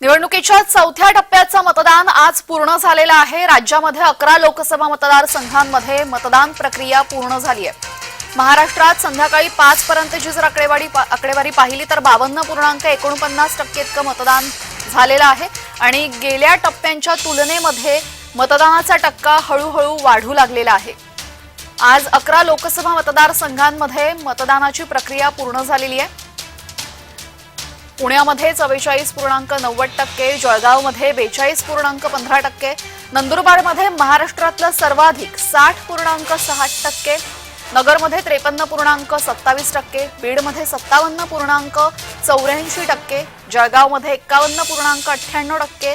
निवडणुकीच्या चौथ्या टप्प्याचं मतदान आज पूर्ण झालेलं आहे. राज्यामध्ये अकरा लोकसभा मतदारसंघांमध्ये मतदान प्रक्रिया पूर्ण झाली आहे महाराष्ट्रात संध्याकाळी पाच पर्यंतची जर आकडेवारी आकडेवारी पाहिली तर बावन्न पूर्णांक एकोणपन्नास टक्के इतकं मतदान झालेलं आहे. आणि गेल्या टप्प्यांच्या तुलनेमध्ये मतदानाचा टक्का हळूहळू वाढू लागलेला आहे. आज अकरा लोकसभा मतदारसंघांमध्ये मतदानाची प्रक्रिया पूर्ण झालेली आहे. पुण्यामध्ये चव्वेचाळीस पूर्णांक नव्वद टक्के जळगावमध्ये बेचाळीस पूर्णांक पंधरा टक्के नंदुरबारमध्ये महाराष्ट्रातलं सर्वाधिक साठ पूर्णांक सहा टक्के नगरमध्ये त्रेपन्न पूर्णांक सत्तावीस टक्के बीडमध्ये सत्तावन्न पूर्णांक चौऱ्याऐंशी टक्के जळगावमध्ये एक्कावन्न पूर्णांक अठ्ठ्याण्णव टक्के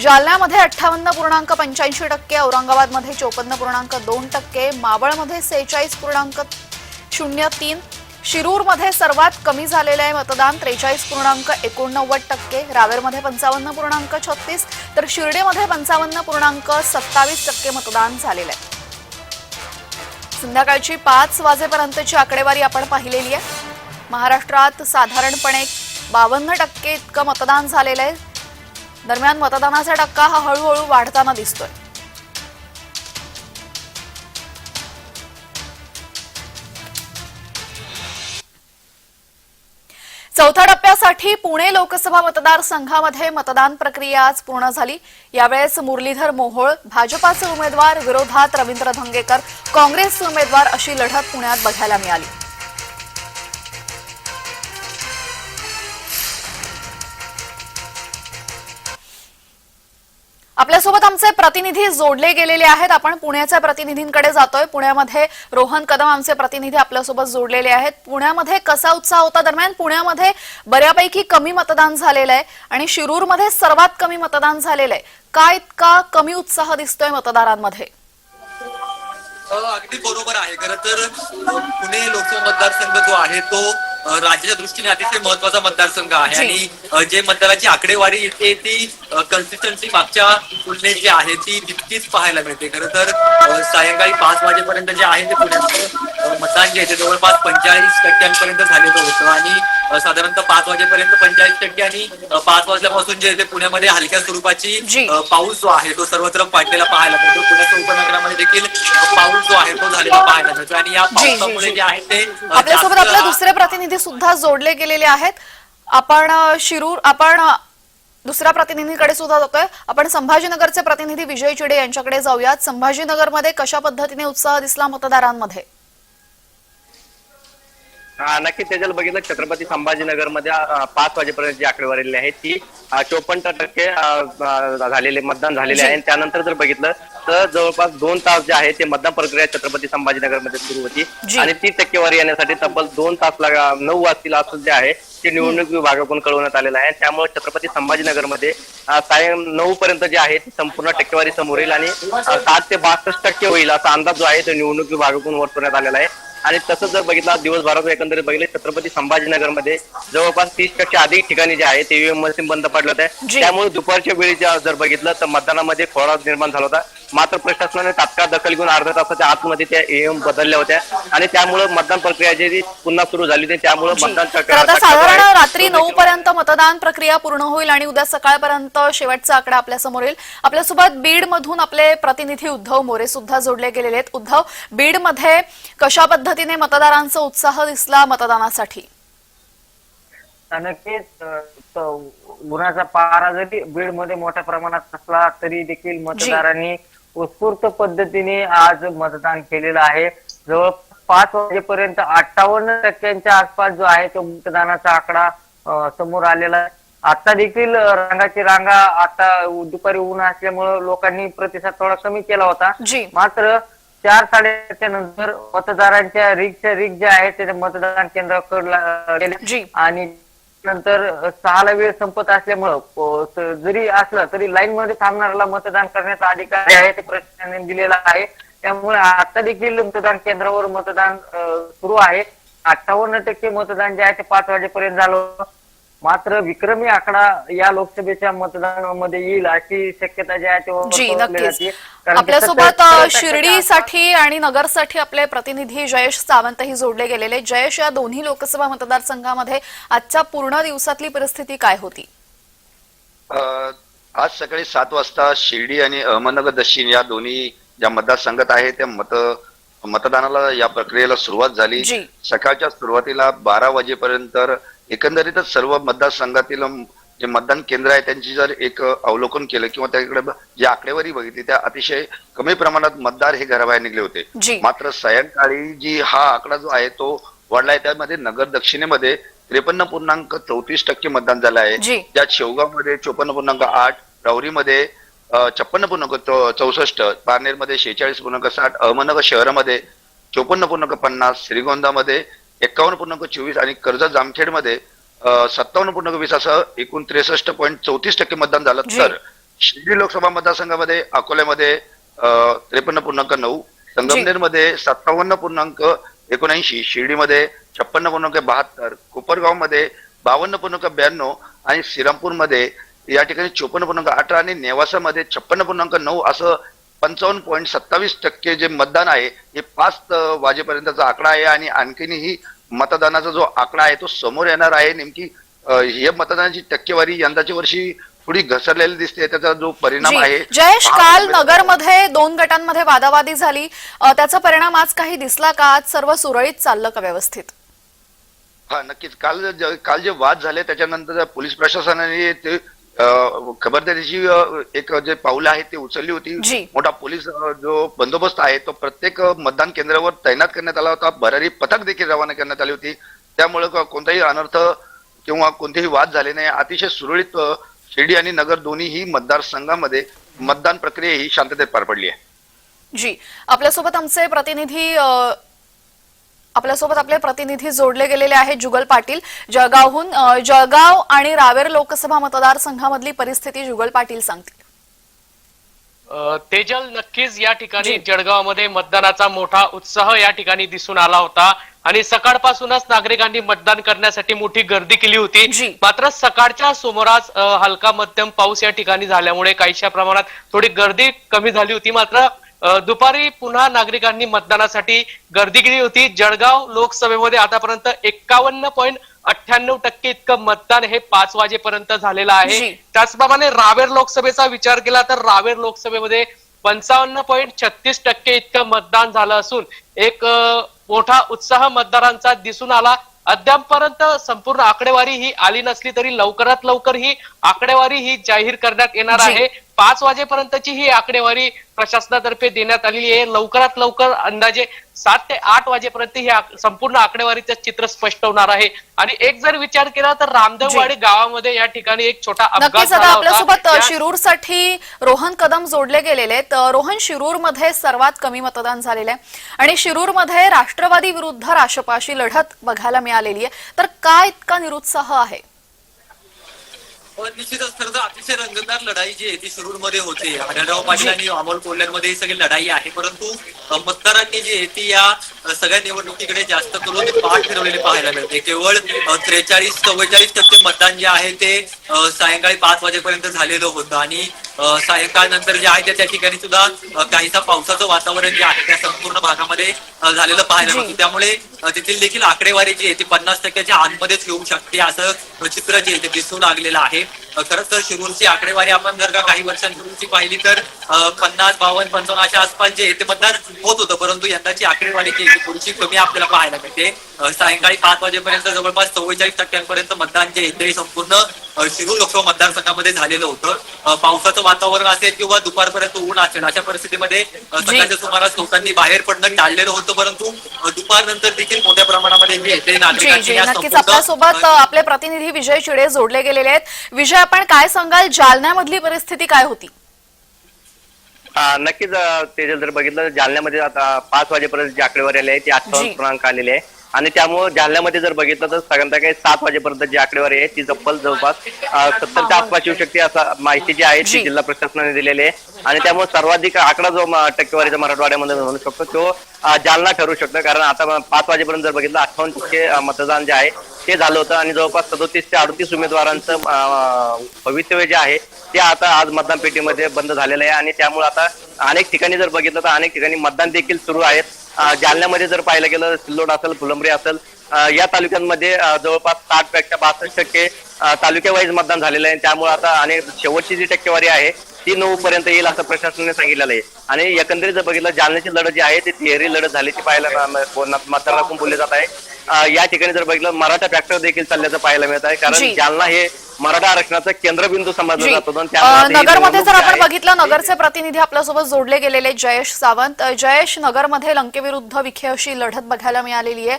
जालन्यामध्ये अठ्ठावन्न पूर्णांक पंच्याऐंशी टक्के औरंगाबादमध्ये चोपन्न पूर्णांक दोन टक्के मावळमध्ये सेहेचाळीस पूर्णांक शून्य तीन शिरूरमध्ये सर्वात कमी झालेलं आहे मतदान त्रेचाळीस पूर्णांक एकोणनव्वद टक्के रावेरमध्ये पंचावन्न पूर्णांक छत्तीस तर शिर्डेमध्ये पंचावन्न पूर्णांक सत्तावीस टक्के मतदान झालेलं आहे. संध्याकाळची पाच वाजेपर्यंतची आकडेवारी आपण पाहिलेली आहे. महाराष्ट्रात साधारणपणे बावन्न टक्के इतकं मतदान झालेलं आहे. दरम्यान मतदानाचा टक्का हा हळूहळू वाढताना दिसतोय. चौथ्या टप्प्यासाठी पुणे लोकसभा मतदारसंघामध्ये मतदान प्रक्रिया आज पूर्ण झाली. यावेळेस मुरलीधर मोहोळ भाजपाचे उमेदवार विरोधात रवींद्र धंगेकर काँग्रेसचे उमेदवार अशी लढत पुण्यात बघायला मिळाली. आपल्यासोबत आमचे प्रतिनिधी जोडले गेलेले आहेत. आपण पुण्याच्या प्रतिनिधींकडे जातोय. पुण्यामध्ये रोहन कदम आमचे प्रतिनिधी आपल्यासोबत जोडलेले आहेत. पुण्यामध्ये कसा उत्साह होता दरम्यान? पुण्यामध्ये बऱ्यापैकी कमी मतदान झालेलं आहे आणि शिरूरमध्ये सर्वात कमी मतदान झालेलं आहे. का इतका कमी उत्साह दिसतोय मतदारांमध्ये? अगदी बरोबर आहे. खरं तर पुणे लोकसभा मतदारसंघ जो आहे तो राज्याच्या दृष्टीने अतिशय महत्त्वाचा मतदारसंघ आहे. आणि जे मतदाराची आकडेवारी येते ती कन्सिस्टन्सी मागच्या तुलनेत जी आहे ती तितकीच पाहायला मिळते. खरं तर सायंकाळी पाच वाजेपर्यंत जे आहे ते पुण्यात अ, मतदान जे आहे ते जवळपास पंचेचाळीस टक्क्यांपर्यंत झालेलं होतं. आणि साधारणतः पाच वाजेपर्यंत पंचेचाळीस टक्के आणि पाच वाजल्यापासून जे पुण्यामध्ये हलक्या स्वरूपाची पाऊस जो आहे तो सर्वत्र पडलेला पाहायला मिळतो. पुण्याच्या उपनगरामध्ये देखील पाऊस जो आहे तो झालेला पाहायला मिळतो. आणि या पावसामुळे जी. आहे ते आपल्यासोबत आपले दुसरे प्रतिनिधी सुद्धा जोडले गेलेले आहेत. आपण शिरूर आपण दुसऱ्या प्रतिनिधीकडे सुद्धा जातोय. आपण संभाजीनगरचे प्रतिनिधी विजय चिडे यांच्याकडे जाऊयात. संभाजीनगरमध्ये कशा पद्धतीने उत्साह दिसला मतदारांमध्ये? हा, नक्कीच. त्याच्याला बघितलं छत्रपती संभाजीनगरमध्ये पाच वाजेपर्यंत जी आकडेवारी आहे ती चोपन्न टक्के झालेले मतदान झालेले आहे. आणि त्यानंतर जर बघितलं तर जवळपास दोन तास जे आहे ते मतदान प्रक्रिया छत्रपती संभाजीनगरमध्ये सुरू होती. आणि ती टक्केवारी येण्यासाठी तब्बल दोन तास लागा नऊ वाजतील असं जे आहे ते निवडणूक विभागाकडून कळवण्यात आलेलं आहे. त्यामुळे छत्रपती संभाजीनगरमध्ये सायं नऊ पर्यंत जे आहे ती संपूर्ण टक्केवारी समोर येईल आणि साठ ते बासष्ट टक्के होईल असा अंदाज जो आहे तो निवडणूक विभागाकडून वर्तवण्यात आलेला आहे. आणि तसंच जर बघितलं दिवसभरात एकंदरीत बघितले छत्रपती संभाजीनगरमध्ये जवळपास तीसपेक्षा अधिक ठिकाणी जे आहे ते ईव्हीएम मशीन बंद पडलं होतं. त्यामुळे दुपारच्या वेळी जर बघितलं तर मतदानामध्ये खोळा निर्माण झाला होता मात्र प्रशासनाने तात्काळ दखल घेऊन अर्ध्या तासाच्या आतमध्ये त्या ईव्हीएम बदलल्या होत्या. आणि त्यामुळे मतदान प्रक्रिया जी पुन्हा सुरू झाली होती. त्यामुळे. मतदान साधारण रात्री नऊ पर्यंत मतदान प्रक्रिया पूर्ण होईल आणि उद्या सकाळपर्यंत शेवटचा आकडा आपल्यासमोर येईल. आपल्यासोबत बीड मधून आपले प्रतिनिधी उद्धव मोरे सुद्धा जोडले गेलेले आहेत. उद्धव बीडमध्ये कशा पद्धतीने मतदारांचा उत्साह दिसला मतदानासाठी? नक्कीच उन्हाचा पारा जरी बीडमध्ये मोठ्या प्रमाणात असला तरी देखील मतदारांनी उत्स्फूर्त पद्धतीने आज मतदान केलेलं आहे. जवळ पाच वाजेपर्यंत अठ्ठावन्न टक्क्यांच्या आसपास जो आहे तो मतदानाचा आकडा समोर आलेला आहे. आता देखील रांगाची रांगा आता दुपारी ऊन असल्यामुळं लोकांनी प्रतिसाद थोडा कमी केला होता. जी. मात्र चार साडेच्या नंतर मतदारांच्या रिगच्या रिग जे आहे ते मतदान केंद्राकडे आणि नंतर सहाला वेळ संपत असल्यामुळं जरी असलं तरी लाईन मध्ये थांबणाऱ्याला मतदान करण्याचा अधिकार आहे ते प्रशासनाने दिलेला आहे. त्यामुळे आता देखील मतदान केंद्रावर मतदान सुरू आहे. अठ्ठावन्न टक्के मतदान जे आहे ते पाच वाजेपर्यंत झालं. मात्र विक्रमी आकडा या लोकसभेच्या मतदानामध्ये येईल अशी शक्यता जी आहे ते जी नक्कीच. आपल्यासोबत शिर्डीसाठी आणि नगरसाठी आपले प्रतिनिधी जयेश सावंतही जोडले गेलेले. जयेश या दोन्ही लोकसभा मतदारसंघामध्ये आजच्या पूर्ण दिवसातली परिस्थिती काय होती? आज सकाळी सात वाजता शिर्डी आणि अहमदनगर दक्षिण या दोन्ही ज्या मतदारसंघात आहे त्या मत मतदानाला या प्रक्रियेला सुरुवात झाली. जी. सकाळच्या सुरुवातीला बारा वाजेपर्यंत एकंदरीतच सर्व मतदारसंघातील जे मतदान केंद्र आहे त्यांची जर एक अवलोकन केलं किंवा त्याकडे जी आकडेवारी बघितली त्या अतिशय कमी प्रमाणात मतदार हे घराबाहेर निघले होते. मात्र सायंकाळी जी हा आकडा जो आहे तो वाढलाय त्यामध्ये नगर दक्षिणेमध्ये त्रेपन्न पूर्णांक चौतीस टक्के मतदान झालं आहे. ज्यात शेवगावमध्ये चोपन्न पूर्णांक आठ राहुरीमध्ये छप्पन्न पूर्णांक चौसष्ट पारनेरमध्ये शेहेचाळीस पूर्णांक साठ अहमदनगर शहरामध्ये चोपन्न पूर्णांक पन्नास श्रीगोंदामध्ये एक्कावन्न पूर्णांक चोवीस आणि कर्जत जामखेडमध्ये सत्तावन्न पूर्णांक वीस असं एकूण त्रेसष्ट पॉईंट चौतीस टक्के मतदान झालं. तर शिर्डी लोकसभा मतदारसंघामध्ये अकोल्यामध्ये त्रेपन्न पूर्णांक नऊ संगमनेरमध्ये सत्तावन्न पूर्णांक एकोणऐंशी शिर्डीमध्ये छप्पन्न पूर्णांक बहात्तर कोपरगावमध्ये बावन्न पूर्णांक ब्याण्णव आणि श्रीरामपूरमध्ये या ठिकाणी चोपन्न पूर्णांक अठरा आणि नेवासामध्ये छप्पन्न पूर्णांक नऊ असं पंचावन्न पॉईंट सत्तावीस टक्के जे मतदान आहे हे पाच वाजेपर्यंतचा आकडा आहे आणि आणखीनही मतदानाचा जो आकडा आहे तो समोर येणार आहे. नेमकी हे मतदानाची टक्केवारी यंदाच्या वर्षी थोडी घसरलेली दिसते त्याचा जो परिणाम आहे जयेश काल नगरमध्ये दोन गटांमध्ये वादावादी झाली. त्याचा परिणाम आज काही दिसला का? आज सर्व सुरळीत चाललं का व्यवस्थित? हा नक्कीच. काल ज- काल जे वाद झाले त्याच्यानंतर पोलीस प्रशासनाने ते खबरदारीची एक जे पावलं आहेत ते उचलली होती. मोठा पोलीस जो बंदोबस्त आहे तो प्रत्येक मतदान केंद्रावर तैनात करण्यात आला होता. भरारी पथक देखील रवाना करण्यात आली होती. त्यामुळे कोणताही अनर्थ किंवा कोणतेही वाद झाले नाही. अतिशय सुरळीत शिर्डी आणि नगर दोन्हीही मतदारसंघामध्ये मतदान प्रक्रिया ही शांततेत पार पडली आहे. जी. आपल्यासोबत आमचे प्रतिनिधी आपल्यासोबत आपले प्रतिनिधी जोडले गेलेले आहेत जुगल पाटील. जळगावहून जळगाव आणि रावेर लोकसभा मतदारसंघामधली परिस्थिती जुगल पाटील सांगतील. तेजल नक्कीच या ठिकाणी. जळगावमध्ये मतदानाचा मोठा उत्साह या ठिकाणी दिसून आला होता. आणि सकाळपासूनच नागरिकांनी मतदान करण्यासाठी मोठी गर्दी केली होती. मात्र सकाळच्या सुमारास हलका मध्यम पाऊस या ठिकाणी झाल्यामुळे काहीशा प्रमाणात थोडी गर्दी कमी झाली होती. मात्र दुपारी पुन्हा नागरिकांनी मतदानासाठी गर्दी केली होती जळगाव लोकसभेमध्ये आतापर्यंत एक्कावन्न पॉईंट अठ्ठ्याण्णव टक्के इतकं मतदान हे पाच वाजेपर्यंत झालेलं आहे. त्याचप्रमाणे रावेर लोकसभेचा विचार केला तर रावेर लोकसभेमध्ये पंचावन्न पॉईंट छत्तीस टक्के इतकं मतदान झालं असून एक मोठा उत्साह मतदारांचा दिसून आला अद्यापपर्यंत संपूर्ण आकडेवारी ही आली नसली तरी लवकरात लवकर ही आकडेवारी ही जाहीर करण्यात येणार. आहे पाच वाजेपर्यंतची ही आकडेवारी प्रशासनातर्फे देण्यात आलेली आहे. लवकरात लवकर अंदाजे सात ते आठ वाजेपर्यंत ही संपूर्ण आकडेवारीचं चित्र स्पष्ट होणार आहे. आणि एक जर विचार केला तर रामदेववाडी गावामध्ये या ठिकाणी एक छोटा अपघात आपल्यासोबत शिरूरसाठी रोहन कदम जोडले गेलेले आहेत. रोहन शिरूरमध्ये सर्वात कमी मतदान झालेलं आहे. आणि शिरूरमध्ये राष्ट्रवादी विरुद्ध राष्ट्रपाशी लढत बघायला मिळालेली आहे. तर काय इतका निरुत्साह आहे? निश्चितच खरं तर अतिशय रंगतदार लढाई जी आहे ती शिरूरमध्ये होते. आढळराव पाटील आणि अमोल कोल्ह्यांमध्ये ही सगळी लढाई आहे. परंतु मतदारांनी जी आहे ती या सगळ्या निवडणुकीकडे जास्त करून पाठ फिरवलेली पाहायला मिळते. केवळ त्रेचाळीस चव्वेचाळीस टक्के मतदान जे आहे ते सायंकाळी पाच वाजेपर्यंत झालेलं होतं. आणि सायंकाळ नंतर जे आहे त्या ठिकाणी सुद्धा काहीसा पावसाचं वातावरण जे आहे त्या संपूर्ण भागामध्ये झालेलं पाहायला. मिळतं त्यामुळे तेथील देखील आकडेवारी जी आहे ती पन्नास टक्क्याच्या आतमध्येच येऊ शकते असं चित्र जे आहे ते दिसून लागलेलं आहे. खरंच तर शिरूरची आकडेवारी आपण जर का काही वर्षांपूर्वीची पाहिली तर पन्नास बावन्न पंचावन्न अशा आसपास जे आहे ते मतदान होत होतं परंतु यंदाची आकडेवारी जी आहे थोडीशी कमी आपल्याला पाहायला मिळते. सायंकाळी पाच वाजेपर्यंत जवळपास चव्वेचाळीस टक्क्यांपर्यंत मतदान जे आहे ते संपूर्ण शिरूर लोकसभा मतदारसंघामध्ये झालेलं होतं. पावसाचं वातावरण असेल किंवा दुपारपर्यंत ऊन असेल अशा परिस्थितीमध्ये सकाळच्या सुमारास लोकांनी बाहेर पडणं टाळलेलं होतं. परंतु अ, दुपारनंतर देखील मोठ्या प्रमाणामध्ये नक्कीच. आपल्यासोबत आपले प्रतिनिधी विजय चिडे जोडले गेलेले आहेत. विजय आपण काय सांगाल? जालन्यामधली परिस्थिती काय होती? नक्कीच तेजल जर बघितलं जालन्यामध्ये आता पाच वाजेपर्यंत जी आकडेवारी आली आहे ती. अठ्ठावन्न पूर्णांक आलेली आहे. आणि त्यामुळे जालन्यामध्ये जर बघितलं तर संध्याकाळी सात वाजेपर्यंत जी आकडेवारी आहे ती जप्पल जवळपास सत्तरच्या आसपास येऊ शकते असं माहिती जी आहे. ती जिल्हा प्रशासनाने दिलेली आहे. आणि त्यामुळे सर्वाधिक आकडा जो टक्केवारीचा मराठवाड्यामध्ये म्हणू शकतो तो जालना ठरू शकतो. कारण आता पाच वाजेपर्यंत जर बघितलं अठ्ठावन्न टक्के मतदान जे आहे ते झालं होतं. आणि जवळपास सदोतीस ते अडतीस उमेदवारांचं भवितव्य जे आहे ते आता आज मतदान पेटीमध्ये बंद झालेलं आहे. आणि त्यामुळे आता अनेक ठिकाणी जर बघितलं तर अनेक ठिकाणी मतदान देखील सुरू आहेत. जालन्यामध्ये जर पाहिलं गेलं सिल्लोड असेल फुलंब्री असेल या तालुक्यांमध्ये जवळपास साठपेक्षा बासष्ट टक्के तालुक्यावाईज मतदान झालेलं आहे. त्यामुळे आता आणि शेवटची जी टक्केवारी आहे ती नऊ पर्यंत येईल असं प्रशासनाने सांगितलेलं आहे. आणि एकंदरीत जर बघितलं जालन्याची लढत जी आहे ती तिहेरी लढत झाल्याची पाहायला मतदारातून बोलले जात आहे. या ठिकाणी जर बघितलं मराठा ट्रॅक्टर देखील चालल्याचं पाहायला मिळत आहे. कारण जालना हे मराठा आरक्षणाचं केंद्रबिंदू समजलं जात होतं ही नगरमध्ये जर आपण बघितलं नगरचे प्रतिनिधी आपल्यासोबत जोडले गेलेले जयेश सावंत. जयेश नगरमध्ये लंकेविरुद्ध विखे अशी लढत बघायला मिळालेली आहे.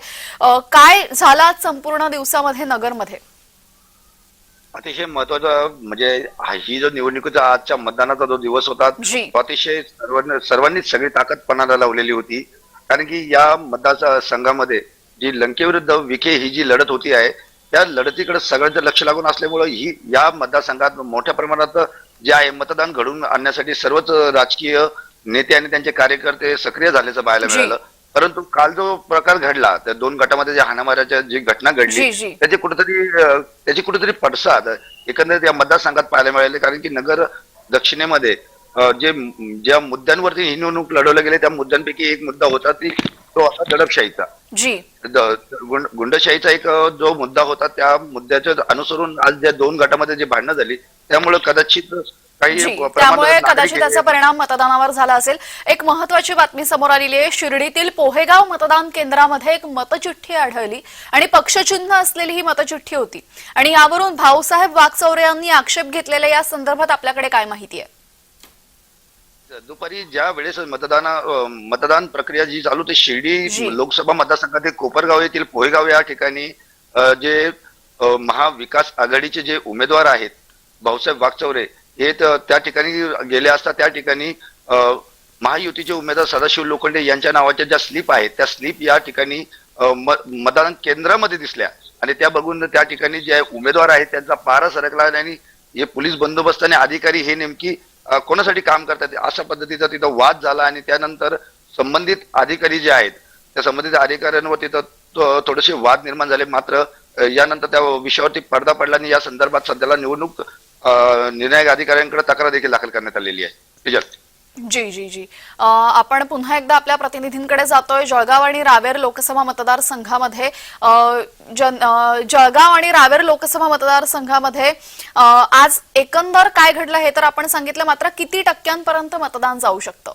काय झालं आज संपूर्ण दिवसामध्ये नगरमध्ये? अतिशय महत्त्वाचा म्हणजे हा- जो निवडणुकीचा आजच्या मतदानाचा जो दिवस होता. तो अतिशय सर्वांनी सर्वांनीच सगळी ताकद पणाला लावलेली होती. कारण की या मतदार संघामध्ये जी लंकेविरुद्ध विखे ही जी लढत होती आहे त्या लढतीकडे सगळ्यांचं लक्ष लागून असल्यामुळे ही या मतदारसंघात मोठ्या प्रमाणात जे आहे मतदान घडवून आणण्यासाठी सर्वच राजकीय नेते आणि त्यांचे कार्यकर्ते सक्रिय झाल्याचं पाहायला. मिळालं परंतु काल जो प्रकार घडला त्या दोन गटामध्ये जे हाणामाऱ्याच्या जी घटना घडली. त्याची कुठेतरी त्याची कुठेतरी पडसाद एकंदरीत या मतदारसंघात पाहायला मिळाले कारण की नगर दक्षिणेमध्ये जे ज्या मुद्द्यांवरती ही निवडणूक लढवल्या गेले त्या मुद्द्यांपैकी एक मुद्दा होता ती तो होता दडपशाहीचा. जी. गुंडशाहीचा एक जो मुद्दा होता त्या मुद्द्याच्या अनुसरून आज ज्या दोन गटामध्ये जी भांडणं झाली त्यामुळे कदाचित त्यामुळे कदाचित त्याचा परिणाम मतदानावर झाला असेल. एक महत्वाची बातमी समोर आलेली आहे. शिर्डीतील पोहेगाव मतदान केंद्रामध्ये एक मतचिठ्ठी आढळली आणि पक्षचिन्ह असलेली ही मतचिठ्ठी होती. आणि यावरून भाऊसाहेब वागचौरे यांनी आक्षेप घेतलेल्या या संदर्भात आपल्याकडे काय माहिती आहे? दुपारी ज्या वेळेस मतदान मतदान प्रक्रिया जी चालू होती जी. शिर्डी लोकसभा मतदारसंघातील कोपरगाव येथील पोहेगाव या ठिकाणी जे महाविकास आघाडीचे जे उमेदवार आहेत भाऊसाहेब वागचौरे हे त- त्या ठिकाणी गेले असता त्या ठिकाणी महायुतीचे उमेदवार सदाशिव लोखंडे यांच्या नावाच्या ज्या स्लिप आहेत त्या स्लिप या ठिकाणी मतदान केंद्रामध्ये दिसल्या आणि त्या बघून त्या ठिकाणी जे उमेदवार आहेत त्यांचा पारा सरकला आणि हे पोलीस बंदोबस्त आणि अधिकारी हे नेमकी कोणासाठी काम करतात अशा पद्धतीचा तिथं वाद झाला आणि त्यानंतर संबंधित अधिकारी जे आहेत त्या संबंधित अधिकाऱ्यांवर तिथं थोडेसे वाद निर्माण झाले. मात्र यानंतर त्या विषयावरती पडदा पडला आणि या संदर्भात सध्याला निवडणूक निर्णायक अधिकाऱ्यांकडे तक्रार देखील दाखल करण्यात आलेली आहे. जी जी जी. आपण पुन्हा एकदा आपल्या प्रतिनिधींकडे जातोय. जळगाव आणि रावेर लोकसभा मतदारसंघामध्ये जळगाव आणि रावेर लोकसभा मतदारसंघामध्ये आज एकंदर काय घडलं हे तर आपण सांगितलं मात्र किती टक्क्यांपर्यंत मतदान जाऊ शकतं?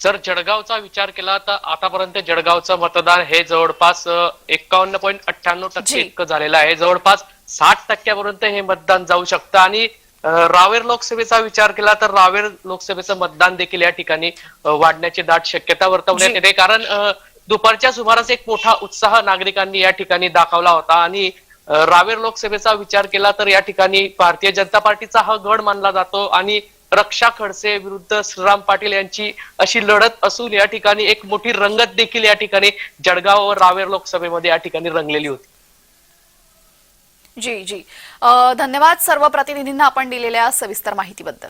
जर जळगावचा विचार केला तर आतापर्यंत जळगावचं मतदान हे जवळपास एकावन्न पॉईंट अठ्ठ्याण्णव टक्के. इतकं झालेलं आहे. जवळपास साठ टक्क्यापर्यंत हे मतदान जाऊ शकतं. आणि रावेर लोकसभेचा विचार केला तर रावेर लोकसभेचं मतदान देखील या ठिकाणी वाढण्याची दाट शक्यता वर्तवण्यात. येते. कारण दुपारच्या सुमारास एक मोठा उत्साह नागरिकांनी या ठिकाणी दाखवला होता. आणि रावेर लोकसभेचा विचार केला तर या ठिकाणी भारतीय जनता पार्टीचा हा गड मानला जातो आणि रक्षा खडसे विरुद्ध श्रीराम पाटील यांची अशी लढत असून या ठिकाणी एक मोठी रंगत देखील या ठिकाणी जळगाव व रावेर लोकसभेमध्ये या ठिकाणी रंगलेली होती. जी जी. धन्यवाद सर्व प्रतिनिधींना आपण दिलेल्या सविस्तर माहितीबद्दल.